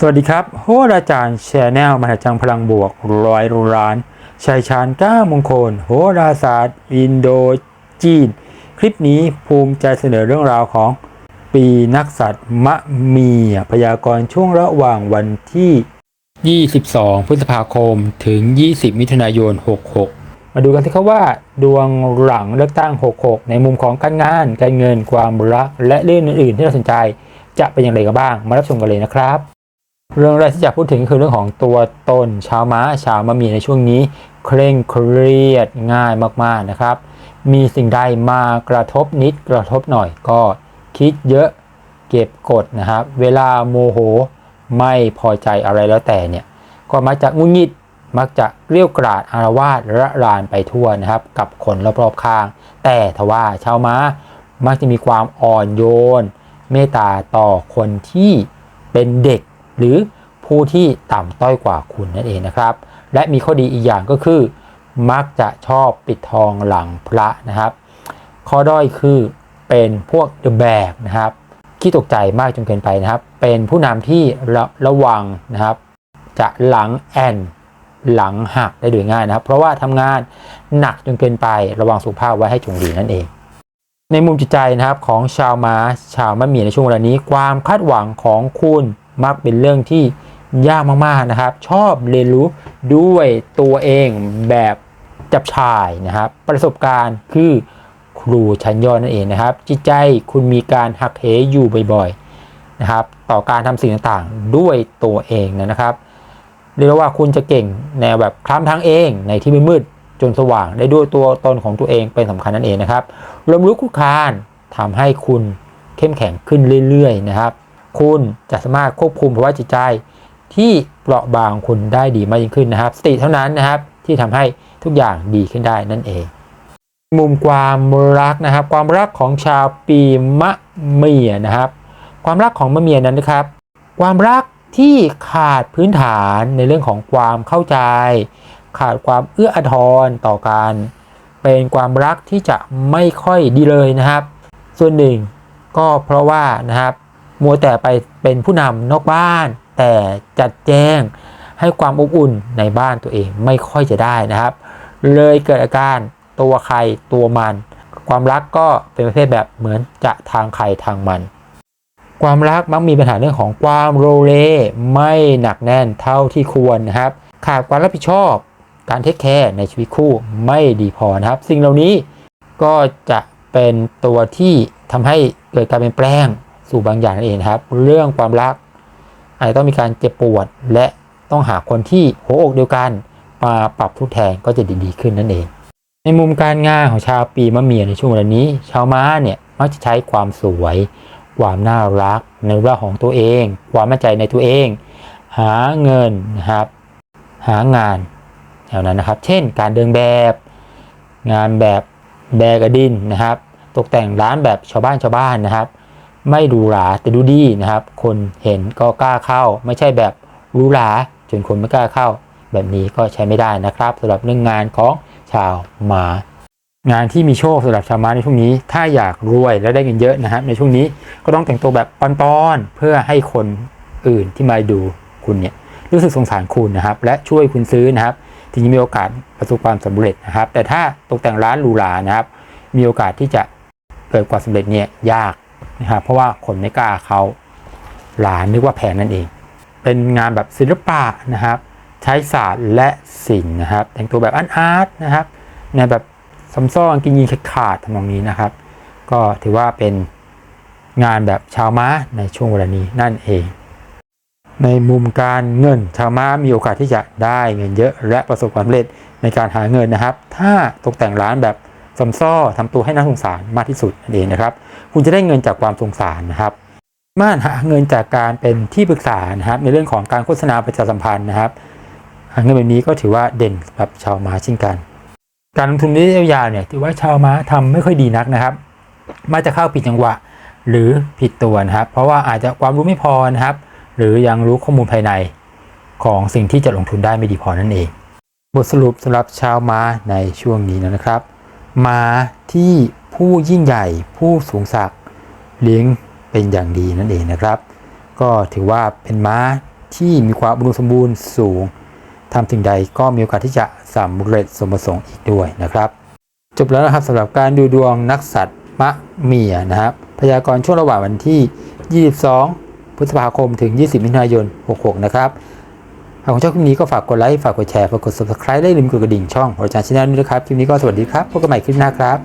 สวัสดีครับโหราจารย์แชนแนลมหาจังพลังบวกร้อยร้านชัยชาญก้ามงคล โหราศาสตร์ อินโดจีน คลิปนี้ภูมิใจเสนอเรื่องราวของปีนักษัตริย์มะเมียพยากรณ์ช่วงระหว่างวันที่ 22 พฤษภาคมถึง 20 มิถุนายน 66 มาดูกันที่ครับว่า ดวงหลังเลือกตั้ง 66 ในมุมของการงาน การเงินความรัก และเรื่องอื่นๆที่เราสนใจ จะเป็นอย่างไรกันบ้าง มารับชมกันเลยนะครับ เรื่องแรกที่จะพูดถึงคือเรื่องของตัวตนชาวม้าชาวมะมีในช่วงนี้ เคร่งเครียดง่ายมากๆนะครับ มีสิ่งใดมากระทบนิดกระทบหน่อยก็คิดเยอะเก็บกดนะครับ เวลาโมโหไม่พอใจอะไรแล้วแต่เนี่ย ก็มักจะงุนงิดมักจะเกลี้ยกราดอารวาสระรานไปทั่วนะครับ กับคนรอบๆข้าง แต่ทว่าชาวม้ามักจะมีความอ่อนโยน เมตตาต่อคนที่เป็นเด็ก หรือผู้ที่ต่ำต้อยกว่าคุณนั่นเองนะครับ และมีข้อดีอีกอย่างก็คือ มักจะชอบปิดทองหลังพระนะครับ ข้อด้อยคือเป็นพวกเดอะแบกนะครับขี้ตกใจมากจนเกินไปนะครับ เป็นผู้นำที่ระระวังนะครับ จะหลังแอนหลังหักได้โดยง่ายนะครับ เพราะว่าทำงานหนักจนเกินไประวังสุขภาพไว้ให้จงดีนั่นเอง ในมุมจิตใจนะครับของชาวมาชาวมะเมียในช่วงเวลานี้ ความคาดหวังของคุณ มักเป็นเรื่องที่ยากมากๆนะครับ ชอบเรียนรู้ด้วยตัวเองแบบจับชายนะครับ ประสบการณ์คือครูชั้นยอดนั่นเองนะครับ จิตใจคุณมีการหักเหอยู่บ่อยๆนะครับ ต่อการทำสิ่งต่างๆด้วยตัวเองนะครับเรียกว่าคุณจะเก่งแนวแบบคล้ำทางเองในที่มืดจนสว่างได้ด้วยตัวตนของตัวเองเป็นสำคัญนั่นเองนะครับรวมรู้คุกคานทำให้คุณเข้มแข็งขึ้นเรื่อยๆนะครับ คุณจะสามารถควบคุมภาวะจิตใจ ที่เปราะบางคุณได้ดีมากยิ่งขึ้นนะครับ สติเท่านั้นนะครับที่ทำให้ทุกอย่างดีขึ้นได้นั่นเอง มุมความรักนะครับ ความรักของชาวปีมะเมียนะครับ ความรักของมะเมียนั้นนะครับ ความรักที่ขาดพื้นฐานในเรื่องของความเข้าใจ ขาดความเอื้ออาทรต่อกัน เป็นความรักที่จะไม่ค่อยดีเลยนะครับ ส่วนหนึ่งก็เพราะว่านะครับ มัวแต่ไปเป็นผู้นำนอกบ้าน แต่จัดแจ้งให้ความอบอุ่นในบ้านตัวเองไม่ค่อยจะได้นะครับ เลยเกิดอาการตัวใครตัวมัน ความรักก็เป็นประเภทแบบเหมือนจะทางใครทางมัน ความรักมักมีปัญหาเรื่องของความโรเลไม่หนักแน่นเท่าที่ควรนะครับ ขาดความรับผิดชอบการเทคแคร์ในชีวิตคู่ไม่ดีพอนะครับ สิ่งเหล่านี้ก็จะเป็นตัวที่ทำให้เกิดการเปลี่ยนแปลง สู่บางอย่างนั่นเองครับ เรื่องความรักอาจจะต้องมีการเจ็บปวด และต้องหาคนที่หัวอกเดียวกันมาปรับทุกแทนก็จะดีๆขึ้นนั่นเอง ในมุมการงานของชาวปีมะเมียในช่วงเวลานี้ ชาวม้าเนี่ยมักจะใช้ความสวย ความน่ารักในเรื่องของตัวเอง ความมั่นใจในตัวเอง หาเงินนะครับหางานแถวนั้นนะครับ เช่น การเดินแบบ งานแบบแบกระดินนะครับ ตกแต่งร้านแบบชาวบ้านชาวบ้านนะครับ ไม่ดูหราแต่ดูดีนะครับ คนเห็นก็กล้าเข้า ไม่ใช่แบบรูหราจนคนไม่กล้าเข้า แบบนี้ก็ใช้ไม่ได้นะครับสำหรับเรื่องงานของชาวมา งานที่มีโชคสำหรับชาวมาในช่วงนี้ ถ้าอยากรวยและได้เงินเยอะนะครับ ในช่วงนี้ก็ต้องแต่งตัวแบบปอนๆเพื่อให้คนอื่นที่มาดูคุณเนี่ยรู้สึกสงสารคุณนะครับ และช่วยคุณซื้อนะครับถึงจะมีโอกาสประสบความสำเร็จนะครับ แต่ถ้าตกแต่งร้านหรูหรานะครับ มีโอกาสที่จะเกิดความสำเร็จเนี่ยยาก นะครับเพราะว่าคนไม่กล้าเขาหลานนึกว่าแพงนั่นเอง เป็นงานแบบศิลปะนะครับ ใช้ศาสตร์และศิลป์นะครับ แต่งตัวแบบอันอาร์ตนะครับในแบบซำซ้อนกินยีนขาดทำนองนี้นะครับ ก็ถือว่าเป็นงานแบบชาวม้าในช่วงเวลานี้นั่นเอง ในมุมการเงินชาวม้ามีโอกาสที่จะได้เงินเยอะและประสบความสำเร็จในการหาเงินนะครับ ถ้าตกแต่งร้านแบบ สมซ้อทำตัวให้น่าสงสารมากที่สุดนั่นเองนะครับ คุณจะได้เงินจากความสงสารนะครับ ม่านหาเงินจากการเป็นที่ปรึกษานะครับ ในเรื่องของการโฆษณาประชาสัมพันธ์นะครับเงินแบบนี้ก็ถือว่าเด่นสำหรับชาวม้าเช่นกัน การลงทุนระยะยาวเนี่ยถือว่าชาวม้าทำไม่ค่อยดีนักนะครับมักจะเข้าผิดจังหวะหรือผิดตัวนะครับ เพราะว่าอาจจะความรู้ไม่พอนะครับ หรือยังรู้ข้อมูลภายในของสิ่งที่จะลงทุนได้ไม่ดีพอนั่นเอง บทสรุปสำหรับชาวม้าในช่วงนี้นะครับ มาที่ผู้ยิ่งใหญ่ผู้สูงศักดิ์เลี้ยงเป็นอย่างดีนั่นเองนะครับ ก็ถือว่าเป็นม้าที่มีความอุดมสมบูรณ์สูงทำสิ่งใดก็มีโอกาสที่จะสำเร็จสมประสงค์อีกด้วยนะครับ จบแล้วนะครับสำหรับการดูดวงนักสัตว์มะเมียนะครับพยากรณ์ช่วงระหว่างวันที่ 22 พฤษภาคมถึง 20 มิถุนายน 66 นะครับ หากคุณชอบคลิปนี้ก็ฝากกดไลค์ฝากกดแชร์ฝากกด subscribe และอย่ลืมกดกระดิ่งช่องอาจานชแนลด้วยนะครับคลิปนี้ก็สวัสดีครับพบกันใหม่คลิปหน้าครับ